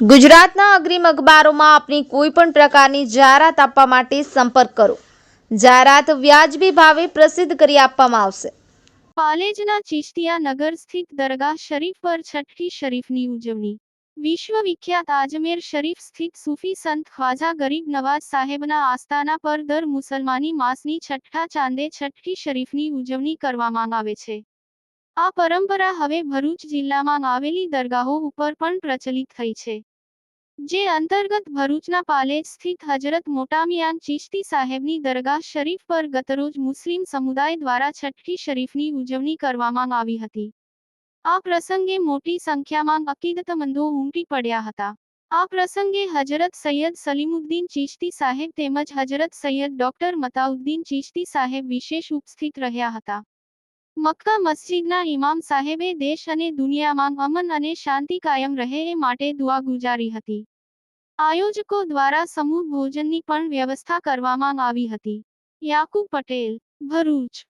ગુજરાતના અગ્રીમ અખબારોમાં આપની કોઈ પણ પ્રકારની જાહેરાત આપવા માટે સંપર્ક કરો. જાહેરાત વ્યાજબી ભાવે પ્રસિદ્ધ કરી આપવામાં આવશે. પાલેજના ચિશ્તિયા નગર સ્થિત દરગાહ શરીફ પર છઠ્ઠી શરીફની ઉજવણી. વિશ્વ વિખ્યાત આજમેર શરીફ સ્થિત સૂફી સંત ખ્વાજા ગરીબ નવાજ સાહેબના આસ્થાના પર દર મુસલમાની માસની છઠ્ઠા ચાંદે છઠ્ઠી શરીફની ઉજવણી કરવામાં આવે છે. આ પરંપરા હવે ભરૂચ જિલ્લામાં આવેલી દરગાહો ઉપર પણ પ્રચલિત થઈ છે. જે અંતર્ગત ભરૂચના પાલેજ સ્થિત હજરત મોટામિયાન ચિશ્તી સાહેબની દરગાહ શરીફ પર ગતરોજ મુસ્લિમ સમુદાય દ્વારા છઠ્ઠી શરીફની ઉજવણી કરવામાં આવી હતી. આ પ્રસંગે મોટી સંખ્યામાં અકીદતમંદો ઉમટી પડ્યા હતા. આ પ્રસંગે હજરત સૈયદ સલીમુદ્દીન ચિશ્તી સાહેબ તેમજ હજરત સૈયદ ડોક્ટર મતાઉદ્દીન ચિશ્તી સાહેબ વિશેષ ઉપસ્થિત રહ્યા હતા. મક્કા મસ્જિદના ઇમામ સાહેબે દેશ અને દુનિયામાં અમન અને શાંતિ કાયમ રહે એ માટે દુઆ ગુજારી હતી. આયોજકો દ્વારા સમૂહ ભોજનની પણ વ્યવસ્થા કરવામાં આવી હતી. યાકુબ પટેલ, ભરૂચ.